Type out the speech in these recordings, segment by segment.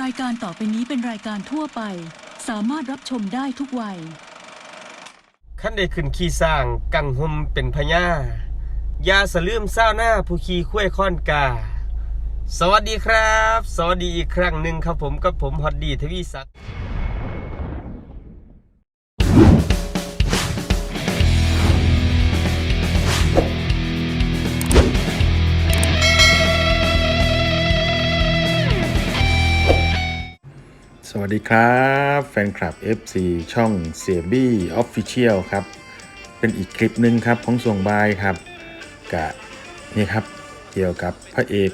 รายการต่อไปนี้เป็นรายการทั่วไป สามารถรับชมได้ทุกวัย ขั้นได้ขึ้นขี่สร้าง กังหมเป็นพญายาสลืมเศร้าหน้าผู้ขี่คุ้ยค้อนกา สวัสดีครับ สวัสดีอีกครั้งหนึ่งครับผมกับผมฮอดดีทวีศักดิ์ สวัสดีครับ แฟนคลับ FC ช่องเสียบี้ออฟฟิเชียลครับ เป็นอีกคลิปหนึ่งครับของส่วงบายครับกะนี่ครับเกี่ยวกับพระเอก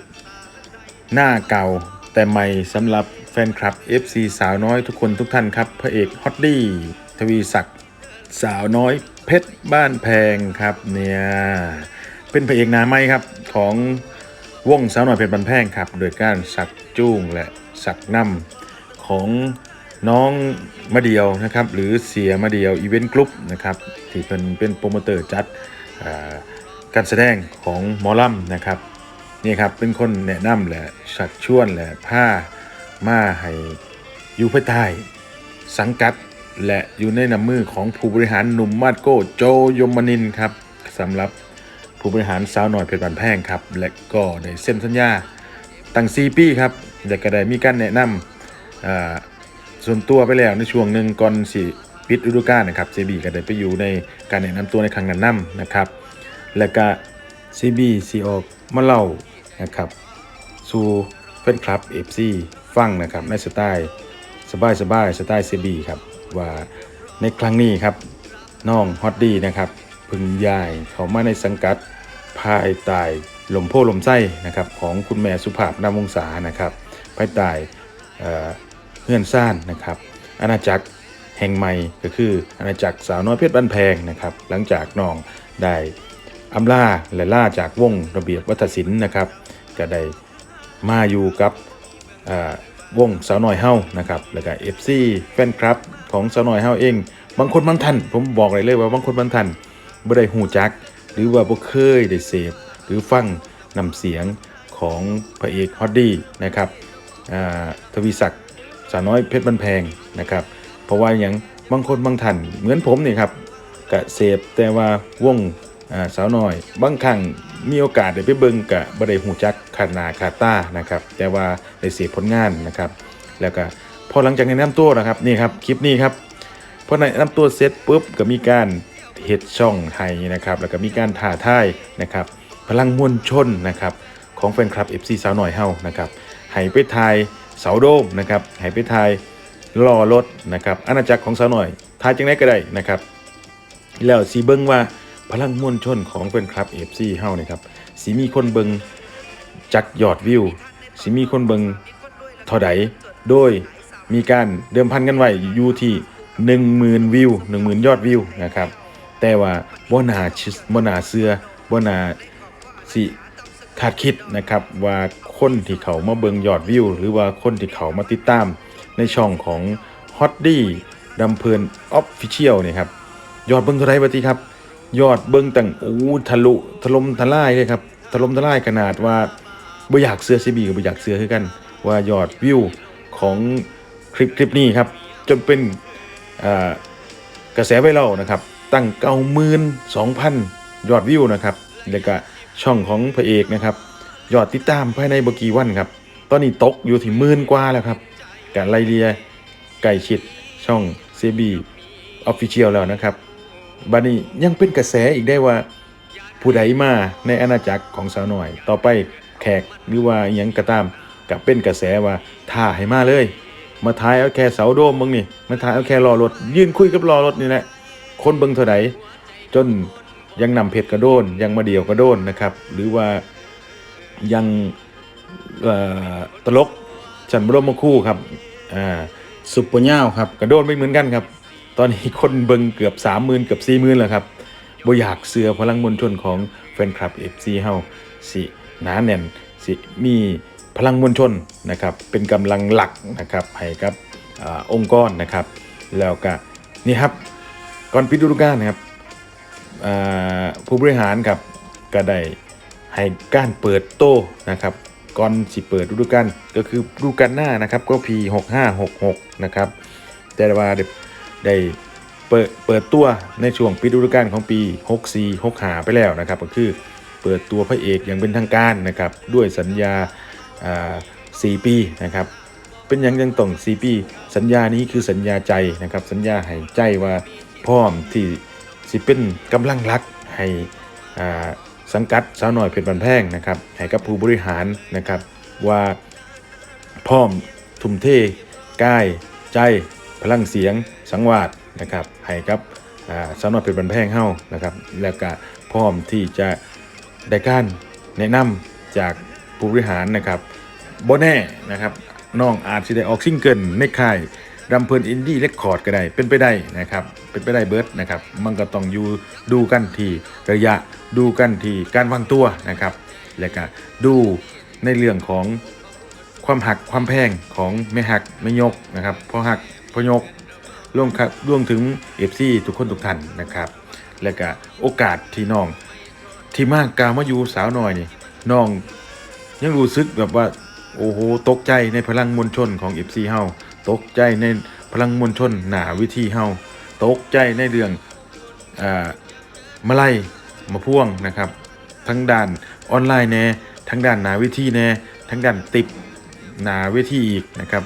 หน้าเก่าแต่ใหม่สำหรับแฟนคลับ FC สาวน้อยทุกคนทุกท่านครับ พระเอกฮอตดี้ทวีศักดิ์สาวน้อยเพชรบ้านแพงครับเนี่ยเป็นพระเอกหน้าไหม่ครับของวงสาวน้อยเพชรบ้านแพงครับ โดยการสักจูงและสักน้ำ ของน้องมาเดียวนะครับ หรือเสียมาเดียวอีเวนต์กรุ๊ปนะครับที่เป็นเป็นโปรโมเตอร์จัดการแสดงของหมอลัมนะครับนี่ครับเป็นคนแนะนำและชักชวนและผ้ามาให้อยู่ภายใต้สังกัดและอยู่ในนำมือของผู้บริหารหนุ่มมาดโก้โจยมนินครับสำหรับผู้บริหารสาวหน่อยเพชรบันแพงครับ และก็ได้เซ็นสัญญาตั้ง4ปีครับและก็ได้มีการแนะนำ ส่วนตัวไปแล้วในช่วงหนึ่งก่อนสิปิดฤดูกาลนะครับ CB ก็ได้ไปอยู่ในการแนะนำตัวในครั้งนั้นนํนะครับ และก็ CB สีซีออกมาเล่านะครับสู่แฟนคลับ FC ฟังนะครับในสไตล์สบายสบายสไตล์ CB ครับว่าในครั้งนี้ครับน้องฮอตดี้นะครับพึงย้ายเขามาในสังกัดภายใต้ลมโพลมไส้นะครับของคุณแม่สุภาพนามวงศานะครับภายใต้ เพื่อนซ่านนะครับ อาณาจักรแห่งใหม่ก็คืออาณาจักรสาวน้อยเพชรบ้านแพงนะครับ หลังจากน้องได้อำลาและล่าจากวงระเบียบวัฒศิลป์นะครับก็ได้มาอยู่กับวงสาวน้อยเฮานะครับแล้วก็ FC แฟนคลับของสาวน้อยเฮาเอง บางคนบางท่านผมบอกเลยเลยว่าบางคนบางท่านบ่ได้หูจัก หรือว่าบ่เคยได้เสพหรือฟังนำเสียงของพระเอกฮอดดี้นะครับทวีศักดิ์ สาวน้อยเพชรบันแพงนะครับ เพราะว่าอย่างบางคนบางท่านเหมือนผมนี่ครับกะเสพแต่ว่าวงสาวน้อย บางครั้งมีโอกาสได้ไปเบิ่งกะบ่ได้หูจักขานาขาดตานะครับ แต่ว่าได้เสพผลงานนะครับ แล้วก็พอหลังจากแนะนำตัวนะครับนี่ครับคลิปนี้ครับพอแนะนำตัวเสร็จปุ๊บก็มีการเฮ็ดช่องให้นะครับ แล้วก็มีการถ่าท่ายนะครับ พลังมวลชนนะครับของแฟนคลับ FC สาวหน่อยเฮานะครับให้ไปทาย เสาโดมนะครับให้ไปทายล่อรถนะครับอาณาจักรของสาวหน่อยทายจังไดก็ได้นะครับแล้วสีเบิ้งว่าพลังมวลชนของแฟนคลับ FC เฮานี่ครับสีมีคนเบิงจากยอดวิวสีมีคนเบิงเท่าใดโดยมีการเดิมพันกันไว้อยู่ที่ 10,000 วิว 10,000 ยอดวิวนะครับแต่ว่าบ่นาชิบ่นาเสือบ่นาสิ คาดคิดนะครับว่าคนที่เขามาเบิงยอดวิว หรือว่าคนที่เขามาติดตามในช่องของ h o t d y ดำเพลิน Official เนี่ยครับยอดเบิงเท่าไรบัดนี้ครับ ยอดเบิงตั้งโอ้ทะลุถล่มทลายเลยครับถล่มทลายขนาดว่าบ่อยากเสื้อซีบีกับบ่อยากเสื้อคือกัน ว่ายอดวิวของคลิปคลิปนี้ครับจนเป็นกระแสไวรัลนะครับตั้งเก้าหมื่นสองพันยอดวิวนะครับแล้วก็ ช่องของพระเอกนะครับยอดติดตามภายในบกีวันครับ ตอนนี้ตกอยู่ที่หมื่นกว่าแล้วครับ การไล่เลียไก่ชิดช่อง CB Official แล้วนะครับบัดนี้ยังเป็นกระแสอีกได้ว่าผู้ใดมาในอาณาจักรของสาวหน่อย ต่อไปแขกหรือว่าอหยังกระตามกับเป็นกระแสว่าท่าให้มาเลย มาถ่ายเอาแค่เสาโดมมึงนี่มาถ่ายเอาแค่รอรถ ยืนคุยกับรอรถนี่แหละคนเบิงเท่าใดจน ยังนำเพชรกระโดนยังมาเดียวกระโดนนะครับ หรือว่ายังตลกฉันบรมคู่ครับอ่าสุปเปอร์เน่าครับกระโดนไม่เหมือนกันครับ ตอนนี้คนเบิงเกือบสามหมื่นเกือบสี่หมื่นแล้วครับบ่อยากเสือพลังมวลชนของแฟนคลับ FC เฮาสิหนาแน่นสิมีพลังมวลชนนะครับเป็นกำลังหลักนะครับให้กับอองค์กรนะครับ แล้วก็นี่ครับก่อนปิดฤดูกาลนะครับ ผู้บริหารครับก็ได้ให้การเปิดโต้นะครับก่อนสิเปิดฤดูกาลก็คือฤดูกาลหน้านะครับก็ปี6566นะครับแต่ว่าได้ไดเปิดเปิดตัวในช่วงปิดฤดูกาลของปี 64 65ไปแล้วนะครับ ก็คือเปิดตัวพระเอกอย่างเป็นทางการนะครับด้วยสัญญาอ่า4ปีนะครับเป็นอย่างยังต้อง4ปี สัญญานี้คือสัญญาใจนะครับสัญญาให้ใจว่าพร้อมที่ สิเป็นกำลังรักให้สังกัดสาวหน่อยเพชรบันแพงนะครับให้กับผู้บริหารนะครับว่าพร้อมทุ่มเทกายใจพลังเสียงสังวาสนะครับให้กับสาวน่อยเพชรบันแพงเฮานะครับ แล้วก็พร้อมที่จะได้การแนะนำจากผู้บริหารนะครับโบแน่นะครับน้องอาจจะได้ออกซิงเกิลในค่าย รำเพลินอินดี้เรคคอร์ดก็ได้ เป็นไปได้นะครับ เป็นไปได้เบิร์ดนะครับ มันก็ต้องอยู่ดูกันที่ระยะ ดูกันที่การวางตัวนะครับ และก็ดูในเรื่องของความหักความแพงของแม่หักแม่ยกนะครับพอหักพอยกร่วมครับร่วมถึงเอฟซีทุกคนทุกท่านนะครับ และก็โอกาสที่น้อง ที่มากกาวมาอยู่สาวน่อยนี่น้องยังรู้สึกแบบว่าโอ้โหตกใจในพลังมวลชนของ FC เฮา ตกใจในพลังมวลชนหนาวิธีเฮาตกใจในเรื่องอ่ามาไล่มาพ่วงนะครับ ทั้งด้านออนไลน์แน่ทั้งด้านหนาวิธีแน่ทั้งด้านติดหนาวิธีอีกนะครับ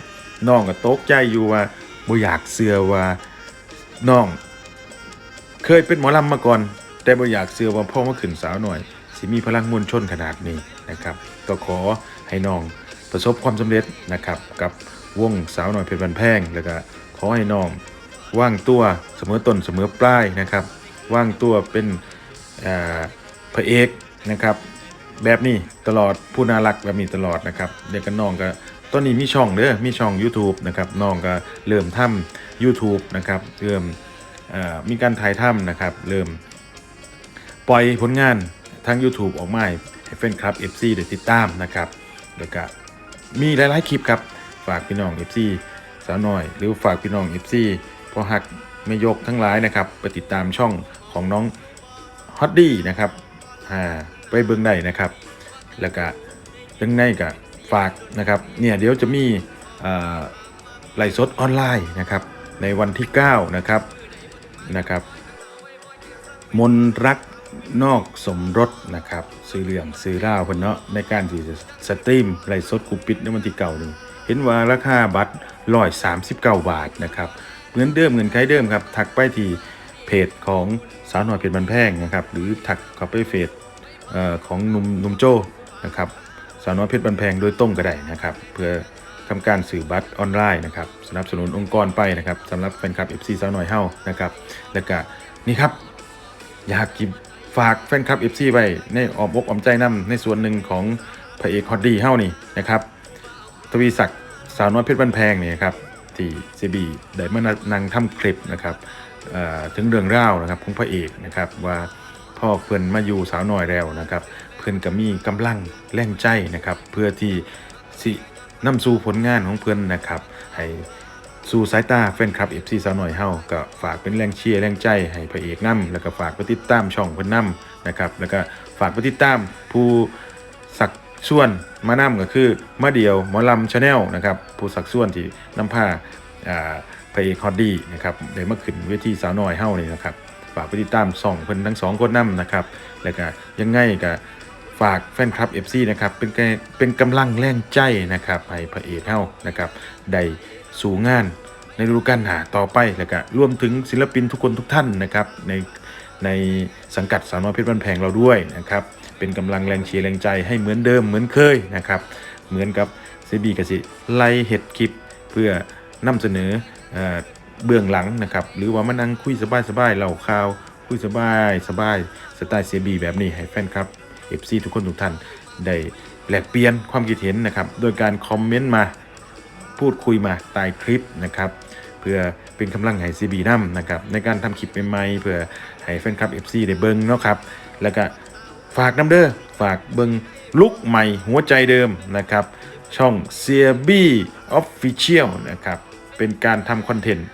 น้องก็ตกใจอยู่ว่าบ่อยากเสือว่าน้อง เคยเป็นหมอลำมาก่อน แต่บ่อยากเสือว่าพ่อมาขึ้นสาวหน่อย สิมีพลังมวลชนขนาดนี้นะครับ ก็ขอให้น้องประสบความสำเร็จนะครับกับ วงสาวหน่อยเพชรบันแพงแล้วก็ขอให้น้องว่างตัวเสมอต้นเสมอปลายนะครับว่างตัวเป็นพระเอกนะครับ แบบนี้ตลอดผู้น่ารักแบบนี้ตลอดนะครับเด็กกันน้องก็ตอนนี้มีช่องเด้อมีช่อง YouTube นะครับน้องก็เริ่มทำ YouTube นะครับเริ่มมีการถ่ายทำนะครับ เริ่มปล่อยผลงานทาง YouTube ออกมาให้แฟนคลับ FC ได้ติดตามนะครับ แล้วก็มีหลาย ๆ คลิปครับ ฝากพี่น้อง FC สาวน้อย หรือฝากพี่น้อง FC พอหักไม่ยกทั้งหลายนะครับไปติดตามช่องของน้องฮอตดี้นะครับไปเบิ่งได้นะครับ แล้วก็ดังในก็ฝากนะครับเนี่ยเดี๋ยวจะมีไลฟ์สดออนไลน์นะครับในวันที่ 9 นะครับนะครับ มนรักนอกสมรสนะครับซื้อเรื่องซื้อร่าวเพิ่นเนาะในการที่จะสตรีมไลฟ์สดกูปิดในวันที่เก่านี่ เห็นว่าราคาบัตรร้อยสามสิบเก้าบาทนะครับเงินเดิมเงินใครเดิมครับทักไปที่เพจของสาวหน่อยเพจบันแพงนะครับหรือทักเข้าไปเพจของนุ่มนุ่มโจนะครับสาวน้อยเพชรบันแพงโดยตรงก็ได้นะครับเพื่อทำการสื่อบัตรออนไลน์นะครับสนับสนุนองค์กรไปนะครับสำหรับแฟนคลับ FC สาวน้อยเฮานะครับแล้วก็นี่ครับอยากกิฝากแฟนคลับ FC ไว้ในออมอกออมใจนำในส่วนหนึ่งของพระเอกฮอตดีเฮ้านี่นะครับ ทวีศักดิ์สาวน้อยเพชรบ้านแพงเนี่ยครับที่ซีบีได้มานั่งทำคลิปนะครับถึงเรื่องราวนะครับของพระเอกนะครับว่าพ่อเพื่อนมาอยู่สาวน้อยแล้วนะครับ เพื่อนก็มีกำลังแรงใจนะครับ เพื่อที่สินำสู่ผลงานของเพื่อนนะครับ ให้สู่สายตาแฟนคลับ FC สาวน้อยเฮาก็ฝากเป็นแรงเชียร์แรงใจให้พระเอกนํแล้วก็ฝากไปติดตามช่องเพิ่อนนํนะครับ แล้วก็ฝากไปติดตามผู้สัก ส่วนมานํก็คือมาเดียวหมอลำชาแนลนะครับผู้สักส่วนที่นำผ้าอ่าพระเอกฮอดดี้นะครับได้มาขึ้นเวทีสาวน้อยเฮ้านี่นะครับฝากไปติดตามช่องเพิ่นทั้งสองคนนํนะครับแล้วก็ยังไงก็ฝากแฟนคลับ FC นะครับเป็นกเป็นกำลังแรงใจนะครับให้พระเอกเฮ้านะครับได้สู่งานในฤดูกาลหาต่อไปแล้วก็รวมถึงศิลปินทุกคนทุกท่านนะครับในในสังกัดสาวน้อยเพชรบ้านแพงเราด้วยนะครับ เป็นกำลังแรงเชียร์แรงใจให้เหมือนเดิมเหมือนเคยนะครับ เหมือนกับเซบีกสิไล่เห็ดคลิปเพื่อนำเสนอเอเบื้องหลังนะครับ หรือว่ามานั่งคุยสบายๆเล่าข่าวคุยสบายสบายสไตล์เซบีแบบนี้ให้แฟนครับ FC ทุกคนทุกท่านได้แลกเปลี่ยนความคิดเห็นนะครับ โดยการคอมเมนต์มาพูดคุยมาใต้คลิปนะครับ เพื่อเป็นกำลังให้ CB นำนะครับในการทำคลิปใหม่ๆเพื่อให้แฟนคลับ FC ได้เบิ่งเนาะครับ แล้วก็ ฝากน้ำเด้อฝากเบิงลุกใหม่หัวใจเดิมนะครับ ช่อง c b Official นะครับ เป็นการทำคอนเทนต์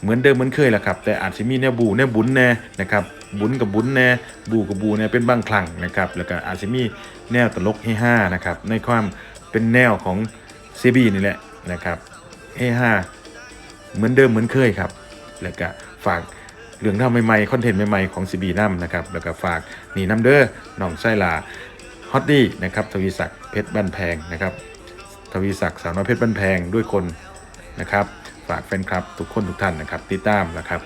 เหมือนเดิมเหมือนเคยแหละครับ แต่อาจจะมีแนวบูแนวบุญแน่นะครับบุญกับบุญแน่บูกับบูแน่เป็นบางครั้งนะครับ แล้วก็อาจจะมีแนวตลกให้ห้านะครับในความเป็นแนวของเซบีนี่แหละนะครับเฮฮาเหมือนเดิมเหมือนเคยครับ แล้วก็ฝาก เรื่องราวใหม่ๆคอนเทนต์ใหม่ๆของซีบีน้ำนะครับแล้วก็ฝากนี่น้ำเด้อน้องไส้ลาฮอตดี้นะครับทวีศักดิ์เพชรบ้านแพงนะครับทวีศักดิ์สาวน้อยเพชรบ้านแพงด้วยคนนะครับฝากแฟนคลับทุกคนทุกท่านนะครับติดตามนะครับ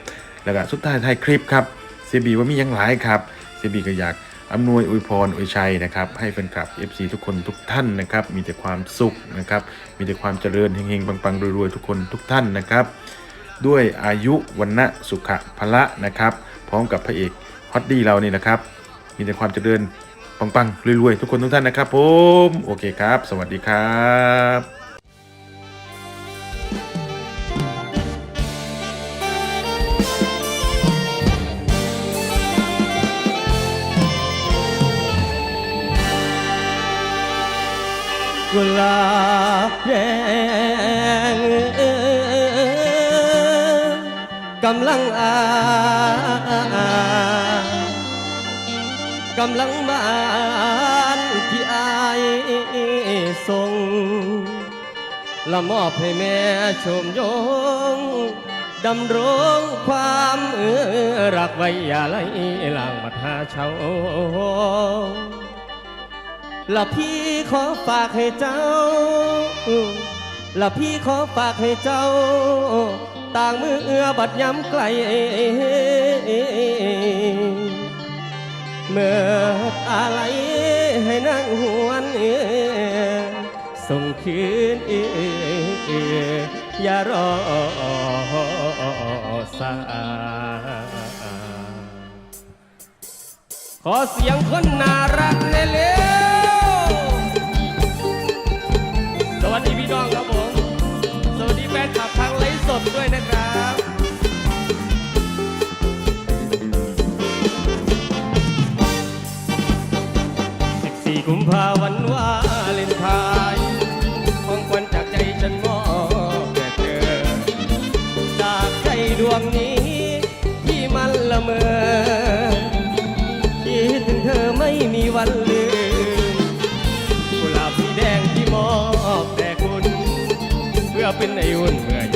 แล้วก็สุดท้ายท้ายคลิปครับซีบีว่ามียังหลายครับซีบีก็อยากอำนวยอวยพรอวยชัยนะครับให้แฟนคลับ FC ทุกคนทุกท่านนะครับมีแต่ความสุขนะครับมีแต่ความเจริญเฮงๆปังๆรวยๆทุกคนทุกท่านนะครับ ด้วยอายุวันนะสุขะพละนะครับ พร้อมกับพระเอกฮอตดี้เรานี่นะครับ มีแต่ความเจริญปังๆรวยๆทุกคนทุกท่านนะครับผมโอเคครับ สวัสดีครับกุหลาบแดง ลังอากำลังบานที่อายส่งละมอบให้แม่ชมยงดำรงความเออรักไว้อย่าไหลหลังบัดหาเช้าละพี่ขอฝากให้เจ้า ละพี่ขอฝากให้เจ้า ต่างมือเอื้อบัดย้ำไกล เมื่ออะไรให้นั่งหวนส่งคืนอย่ารอสาขอเสียงคนน่ารักเร็วสวัสดีพี่น้องครับผม สดด้วยนะครับ14กุมภาวันวาเลนไทน์ของควันจากใจฉันมอบแด่เธอ จากใจดวงนี้ ที่มันละเมอคิดถึงเธอไม่มีวันลืมกุหลาบสีแดงที่มอบแด่คุณ เพื่อเป็นไออุ่นเมื่อ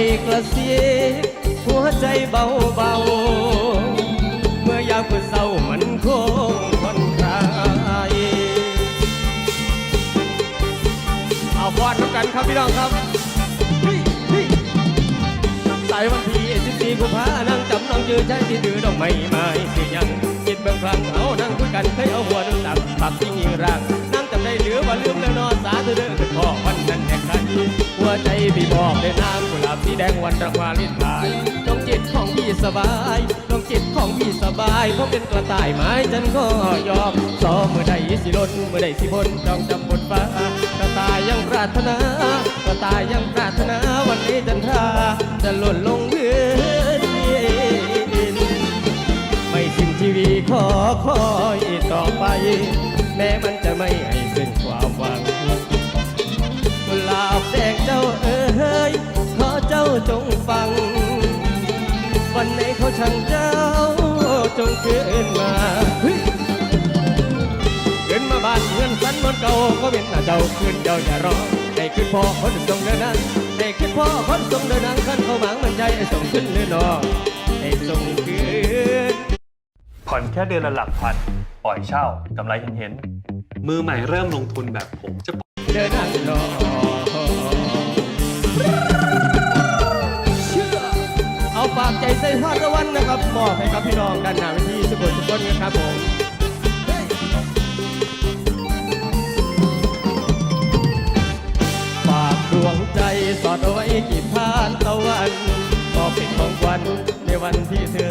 กไปกระซิบหัวใจเบาเบาเมื่อยามคุณเศร้ามันคงผ่อนคลายเอาฟอนกันครับพี่น้องครับสายวันที่สิบสี่กุมภานั่งจำน้องยืนใช้ที่ถือดอกไม้ไม้สิยังคิดเบื้องครั้งเอานั่งคุยกันเคยเอาหัวนึงตักปักที่ยิงร่างนั่งจำได้หรือว่าลืมแล้วนอนสาเธอเดินพ่อวันนั้นแห่งกัน หัวใจพี่บอกได้น้ำกุหลาบสีแดงวันรักวาลินไทน์ดวงจิตของพี่สบายดวงจิตของพี่สบายเพราะเป็นกระต่ายไม้ฉันก็ยอมสอเมื่อใดสิล้นเมื่อใดสิพ้นจ้องจำบนฟ้ากระต่ายยังปรารถนากระต่ายยังปรารถนาวันนี้จันทราจะหล่นลงพื้นดินไม่สิ้นชีวิตขอคอยต่อไป แม้มันจะไม่ให้สิ้นความหวัง จ้าเอ๋ยขอเจ้าจงฟัง วันไหนเขาช่างเจ้าจงคืนมาเฮ้ยขึ้นมาบ้านเพื่อนสันเหมือนเก่าก็เป็นหน้าเจ้าขึ้นเจ้าอย่ารอให้ขึ้นพ่อคนทรงเดินนั้นให้ขึ้นพ่อคนทรงเดินนั้นขันเขาหมางมันใจให้ส่งขึ้นเรือนอให้ส่งคืนผ่อนแค่เดือนละหลักพันปล่อยเช่ากำไรเห็นเห็นมือใหม่เริ่มลงทุนแบบผมจะเดินนั่งรอ ใจฮอดตะวันนะครับมอบให้กับพี่น้องด้านหน้าเวทีทุกคนทุกคนนะครับผมฝากดวงใจสอดเอาไว้กี่พานตะวันก็เป็นของวันในวันที่เธอ